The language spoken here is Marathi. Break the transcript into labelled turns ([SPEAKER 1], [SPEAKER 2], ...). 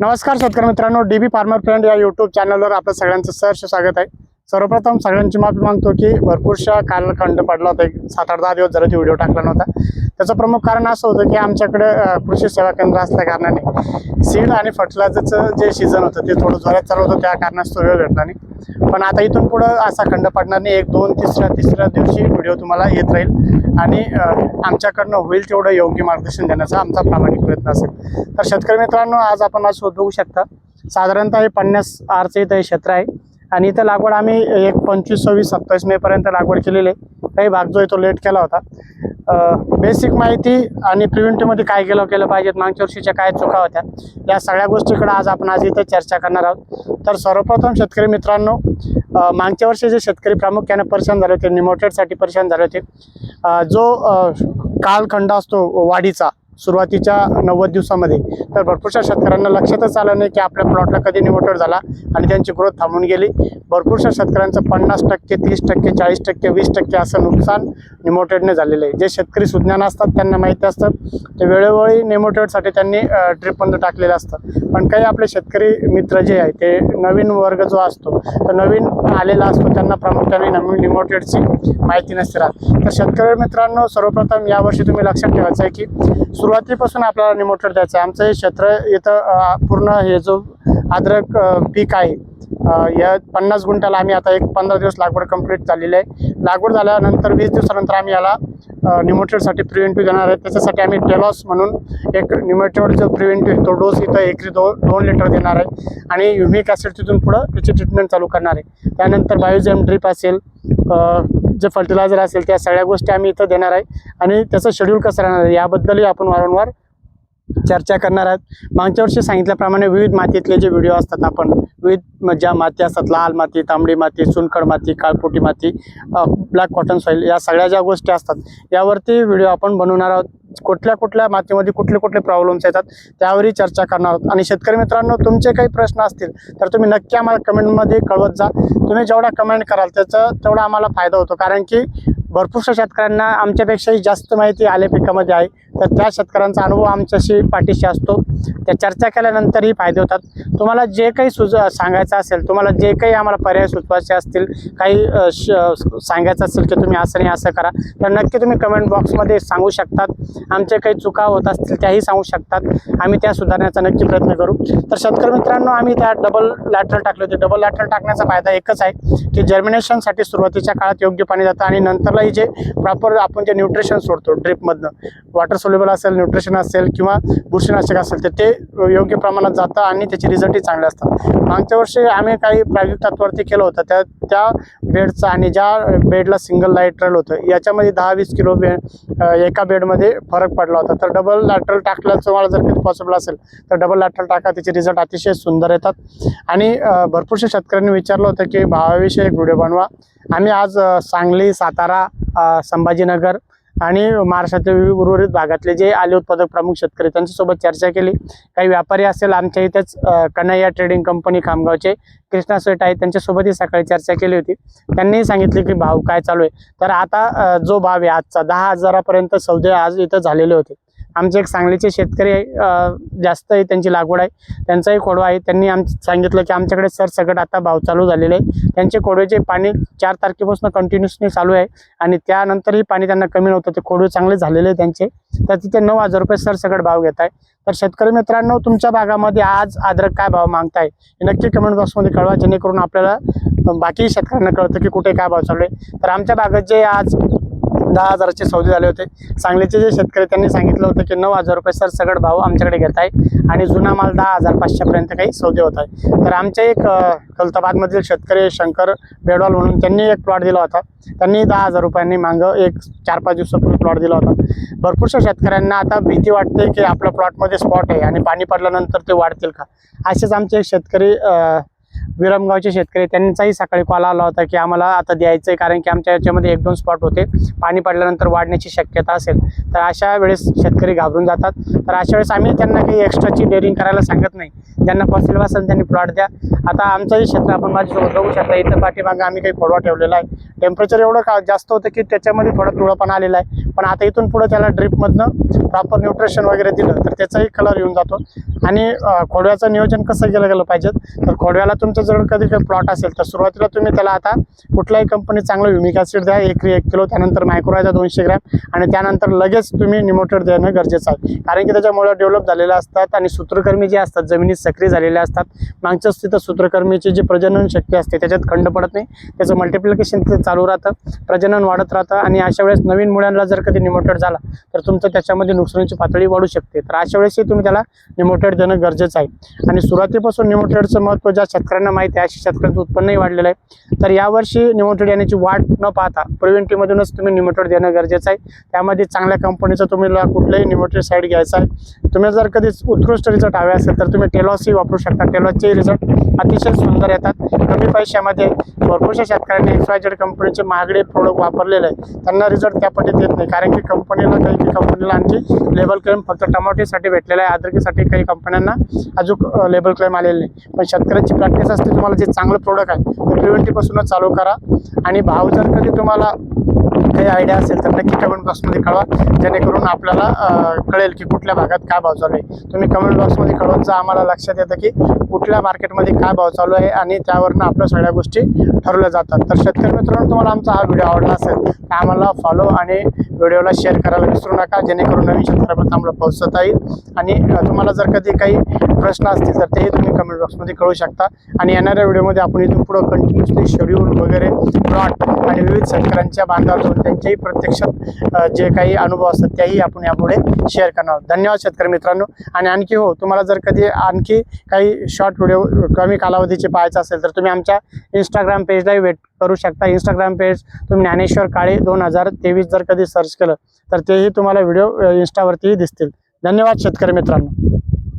[SPEAKER 1] नमस्कार शेतकरी मित्रांनो डी बी फार्मर फ्रेंड या युट्यूब चॅनलवर आपलं सगळ्यांचं सहर्ष स्वागत आहे. सर्वप्रथम सगळ्यांची माफी मागतो की भरपूरशा कालखंड पडला होता. एक सात आठ दहा दिवस जरा व्हिडिओ टाकला नव्हता. त्याचं प्रमुख कारण असं होतं की आमच्याकडे कृषी सेवा केंद्र असल्या कारणाने सीड आणि फर्टिलायझरचं जे सीझन होतं ते थोडं जोरात चालू होतं. त्या कारणास्तव वेळ भेटला नाही. पण आता इथून पुढं असा खंड पडणार नाही. एक दोन तिसऱ्या तिसऱ्या दिवशी व्हिडिओ तुम्हाला येत राहील आणि आमच्याकडनं होईल तेवढं योग्य मार्गदर्शन देण्याचा आमचा प्रामाणिक प्रयत्न असेल. तर शेतकरी मित्रांनो आज आपण आज शोध बघू शकता. साधारणतः हे पन्नास आरचं इथं हे क्षेत्र आहे. आणि इथं लागवड आम्ही एक पंचवीस सव्वीस सत्तावीस मे पर्यंत लागवड केलेली आहे. काही भाग जो आहे तो लेट केला होता. बेसिक माहिती आणि प्रिव्हेंटिव्हमध्ये काय केलं केलं पाहिजेत मागच्या वर्षीच्या काय चुका होत्या या सगळ्या गोष्टीकडे आज आपण आज इथं चर्चा करणार आहोत. तर सर्वप्रथम शेतकरी मित्रांनो मागच्या वर्षी जे शेतकरी प्रामुख्याने परेशान झाले होते निमोटेडसाठी परेशान झाले होते जो कालखंड असतो वाढीचा सुरुवातीच्या नव्वद दिवसामध्ये. तर भरपूरशा शेतकऱ्यांना लक्षातच आलं नाही की आपल्या प्लॉटला कधी निमोटेड झाला आणि त्यांची ग्रोथ थांबून गेली. भरपूरशा शेतकऱ्यांचं पन्नास टक्के तीस टक्के चाळीस टक्के वीस टक्के असं नुकसान निमोटेडने झालेलं आहे. जे शेतकरी सुज्ञान असतात त्यांना माहिती असतं. ते वेळोवेळी निमोटेडसाठी त्यांनी ड्रिप टाकलेलं असतं. पण काही आपले शेतकरी मित्र जे आहे ते नवीन वर्ग जो असतो तर नवीन आलेला असतो त्यांना प्रामुख्याने नवीन निमोटेडची माहिती नसते राहत. तर शेतकरी मित्रांनो सर्वप्रथम यावर्षी तुम्ही लक्षात ठेवायचं आहे की सुरुवातीपासून आपल्याला निमोटेड द्यायचं आहे. आमचं हे क्षेत्र इथं पूर्ण हे जो अद्रक पीक आहे या पन्नास गुंठ्याला आम्ही आता एक पंधरा दिवस लागवड कंप्लीट झालेली आहे. लागवड झाल्यानंतर वीस दिवसानंतर आम्ही याला निमोटेडसाठी प्रिव्हेंटिव्ह देणार आहे. त्याच्यासाठी आम्ही टेलॉस म्हणून एक निमोटेड जो प्रिव्हेंटिव्ह तो डोस इथं एकरी दो दोन लिटर देणार आहे. आणि युमिक ॲसिड तिथून पुढं त्याची ट्रीटमेंट चालू करणार आहे. त्यानंतर बायोजेम ड्रीप असेल जे फर्टिलायझर असेल त्या सगळ्या गोष्टी आम्ही इथं देणार आहे. आणि त्याचं शेड्यूल कसं राहणार आहे याबद्दलही आपण वारंवार चर्चा करणार आहोत. मागच्या वर्षी सांगितल्याप्रमाणे विविध मातीतले जे व्हिडिओ असतात आपण विविध म- ज्या माती असतात लाल माती तांबडी माती चुनखड माती काळपोटी माती ब्लॅक कॉटन सॉईल या सगळ्या ज्या गोष्टी असतात यावरती व्हिडिओ आपण बनवणार आहोत. कुठल्या कुठल्या मातीमध्ये कुठले कुठले प्रॉब्लेम्स येतात त्यावरही चर्चा करणार आहोत. आणि शेतकरी मित्रांनो तुमचे काही प्रश्न असतील तर तुम्ही नक्की आम्हाला कमेंटमध्ये कळवत जा. तुम्ही जेवढा कमेंट कराल त्याचा तेवढा आम्हाला फायदा होतो. कारण की भरपूरशा शेतकऱ्यांना आमच्यापेक्षाही जास्त माहिती आल्या पिकामध्ये आहे. तर त्या शेतकऱ्यांचा अनुभव आमच्याशी पाठीशी असतो. त्या चर्चा केल्यानंतरही फायदे होतात. तुम्हाला जे काही सुज सांगायचं असेल तुम्हाला जे काही आम्हाला पर्याय सुचवायचे असतील काही श- सांगायचं असेल की तुम्ही असं नाही असं करा तर नक्की तुम्ही कमेंट बॉक्समध्ये सांगू शकतात. आमचे काही चुका होत असतील त्याही सांगू शकतात. आम्ही त्या सुधारण्याचा नक्की प्रयत्न करू. तर शेतकरी मित्रांनो आम्ही त्या डबल लॅटरल टाकले होते. डबल लॅटरल टाकण्याचा फायदा एकच आहे की जर्मिनेशनसाठी सुरुवातीच्या काळात योग्य पाणी जातं आणि नंतर नंतरलाही जे प्रॉपर आपण जे न्यूट्रिशन सोडतो ड्रिपमधनं वॉटर सोल्युबल असेल न्यूट्रिशन असेल किंवा बुरशीनाशक असेल तर ते योग्य प्रमाणात जातं आणि त्याचे रिझल्टही चांगले असतात. मागच्या वर्षी आम्ही काही प्रायोगिक तत्वावरती केलं होतं. त्या त्या बेडचं आणि ज्या बेडला सिंगल लॅटरल होतं याच्यामध्ये दहा वीस किलो बे एका बेडमध्ये फरक पडला होता. तर डबल लॅटरल टाकल्याचं तुम्हाला जर कधी पॉसिबल असेल तर डबल लॅटरल टाका. त्याचे रिझल्ट अतिशय सुंदर येतात. आणि भरपूरशा शेतकऱ्यांनी विचारलं होतं की भावाविषयी एक व्हिडिओ बनवा. आम्ही आज सांगली सातारा संभाजीनगर आणि महाराष्ट्रातील विविध उर्वरित भागातले जे आले उत्पादक प्रमुख शेतकरी त्यांच्यासोबत चर्चा केली. काही व्यापारी असेल आमच्या इथेच कन्हैया ट्रेडिंग कंपनी खामगावचे कृष्णा स्वेट आहे त्यांच्यासोबतही सकाळी चर्चा केली होती. त्यांनीही सांगितले की भाव काय चालू आहे. तर आता जो भाव आहे आजचा दहा हजारापर्यंत सौदे आज इथं झालेले होते. आमचे एक सांगलीचे शेतकरी आहे, जास्त आहे त्यांची लागवड आहे. त्यांचाही खोडवा आहे. त्यांनी आम सांगितलं की आमच्याकडे सर सगळं आता भाव चालू झालेले आहे. त्यांचे खोडवेचे पाणी चार तारखेपासून कंटिन्युअसली चालू आहे आणि त्यानंतरही पाणी त्यांना कमी नव्हतं. ते खोडवे चांगले झालेले आहे त्यांचे. तर तिथे नऊ हजार रुपये सरसकट भाव घेत आहे. तर शेतकरी मित्रांनो तुमच्या भागामध्ये आज अद्रक काय भाव मागताय? हे नक्की कमेंट बॉक्समध्ये कळवा जेणेकरून आपल्याला बाकी शेतकऱ्यांना कळतं की कुठे काय भाव चालू आहे. तर आमच्या भागात जे आज दहा हजाराचे सौदे झाले होते. सांगलीचे जे शेतकरी त्यांनी सांगितलं होतं की नऊ हजार रुपये सर सगळं भाव आमच्याकडे घेत आहे आणि जुना माल दहा हजार पाचशेपर्यंत काही सौदे होत आहे तर आमच्या एक अं, खलताबादमधील शेतकरी शंकर बेडवाल म्हणून त्यांनी एक प्लॉट दिला होता. त्यांनी दहा हजार रुपयांनी मागं एक चार पाच दिवसापूर्वी प्लॉट दिला होता. भरपूरशा शेतकऱ्यांना आता भीती वाटते की आपल्या प्लॉटमध्ये स्पॉट आहे आणि पाणी पडल्यानंतर ते वाढतील का? असेच आमचे एक शेतकरी विरमगावचे शेतकरी त्यांचाही सकाळी कॉल आला होता की आम्हाला आता द्यायचं आहे कारण की आमच्या याच्यामध्ये एक दोन स्पॉट होते. पाणी पडल्यानंतर वाढण्याची शक्यता असेल. तर अशा वेळेस शेतकरी घाबरून जातात. तर अशा वेळेस आम्ही त्यांना काही एक्स्ट्राची डेअरिंग करायला सांगत नाही. ज्यांना पॉसिबल असेल त्यांनी प्लॉट द्या. आता आमचंही क्षेत्र आपण माझ्यासोबत बघू शकता इथं पाठीमागं आम्ही काही खोडवा ठेवलेला आहे. टेम्परेचर एवढं का जास्त होतं की त्याच्यामध्ये थोडा पिवळापणा आलेला आहे. पण आता इथून पुढे त्याला ड्रिपमधनं प्रॉपर न्यूट्रिशन वगैरे दिलं तर त्याचाही कलर येऊन जातो. आणि खोडव्याचं नियोजन कसं केलं गेलं पाहिजे तर खोडव्याला तुमचं जर कधी प्लॉट असेल तर सुरुवातीला तुम्ही त्याला आता कुठल्याही कंपनी चांगलं युमिक ॲसिड द्या एकरी एक किलो त्यानंतर मायक्रोरायझा दोनशे ग्रॅम आणि त्यानंतर लगेच तुम्ही निमोटेड देणं गरजेचं आहे. कारण की त्याच्यामुळे डेव्हलप झालेल्या असतात आणि सूत्रकर्मी जे असतात जमिनीत सक्रिय झालेले असतात मागच्या तिथं सूत्रकर्मीची जी प्रजनन शक्ती असते त्याच्यात खंड पडत नाही. त्याचं मल्टिप्लिकेशन चालू राहतं प्रजनन वाढत राहतं आणि अशा वेळेस नवीन मुलांना जर कधी निमोटेड झाला तर तुमचं त्याच्यामध्ये नुकसानीची पातळी वाढू शकते. तर अशा वेळेसही तुम्ही त्याला निमोटेड देणं गरजेचं आहे. आणि सुरुवातीपासून निमोटेडचं महत्त्व ज्या शेतकऱ्यांना माहिती आहे अशी शेतकऱ्यांचं उत्पन्नही वाढलेलं आहे. तर यावर्षी निमोटेड येण्याची वाट न पाहता प्रिव्हेंटिव्हमधूनच तुम्ही निमोटेड देणं गरजेचं आहे. त्यामध्ये चांगल्या कंपनीचं तुम्ही कुठलंही निमोटेड साईड घ्यायचं आहे. तुम्ही जर कधी उत्कृष्ट रिझल्ट हवे असेल तर तुम्ही टेलॉसही वापरू शकता. टेलॉसचे रिझल्ट अतिशय सुंदर येतात. कमी पैशामध्ये भरपूरशा शेतकऱ्यांनी एक्स वाय जेड कंपनीचे महागडे प्रोडक्ट वापरलेले आहे. त्यांना रिझल्ट त्या पद्धतीत येत नाही. कारण की कंपनीला काही काही कंपनीला आणखी लेबल क्लेम फक्त टमाटेसाठी भेटलेला आहे. अद्रकीसाठी काही कंपन्यांना अजून लेबल क्लेम आलेले नाही. पण शेतकऱ्यांची प्रॅक्टिस असते तुम्हाला जे चांगलं प्रोडक्ट आहे ते प्रिव्हेंटिव्हपासूनच चालू करा. आणि भाव जर कधी तुम्हाला काही आयडिया असेल तर नक्की कमेंट बॉक्समध्ये कळवा. जेणेकरून आपल्याला कळेल की कुठल्या भागात काय भाव चालू आहे. तुम्ही कमेंट बॉक्समध्ये कळवत जा आम्हाला लक्षात येतं की कुठल्या मार्केटमध्ये काय भाव चालू आहे आणि त्यावरनं आपल्या सगळ्या गोष्टी ठरवल्या जातात. तर शेतकरी मित्रांनो तुम्हाला आमचा हा व्हिडिओ आवडला असेल तर आम्हाला फॉलो आणि व्हिडिओला शेअर करायला विसरू नका. जेणेकरून नवीन शेतकऱ्यापर्यंत आम्हाला पोहोचता येईल. आणि तुम्हाला जर कधी काही प्रश्न असतील तर तेही तुम्ही कमेंट बॉक्समध्ये कळू शकता. आणि येणाऱ्या व्हिडिओमध्ये आपण इथून पुढं कंटिन्युअसली शेड्यूल वगैरे प्लॉट आणि विविध शेतकऱ्यांच्या बांधावर त्यांच्याही प्रत्यक्षात जे काही अनुभव असतात त्याही आपण यापुढे शेअर करणार आहोत. धन्यवाद शेतकरी मित्रांनो. आणि आणखी हो तुम्हाला जर कधी आणखी काही शॉर्ट व्हिडिओ कमी कालावधीचे पाहायचं असेल तर तुम्ही आमच्या इंस्टाग्राम पेजलाही वेट करू शकता. इंस्टाग्राम पेज तुम्ही ज्ञानेश्वर काळे दोन हजार तेवीस जर कधी सर्च केलं तर तेही तुम्हाला व्हिडिओ इंस्टावरतीही दिसतील. धन्यवाद शेतकरी मित्रांनो.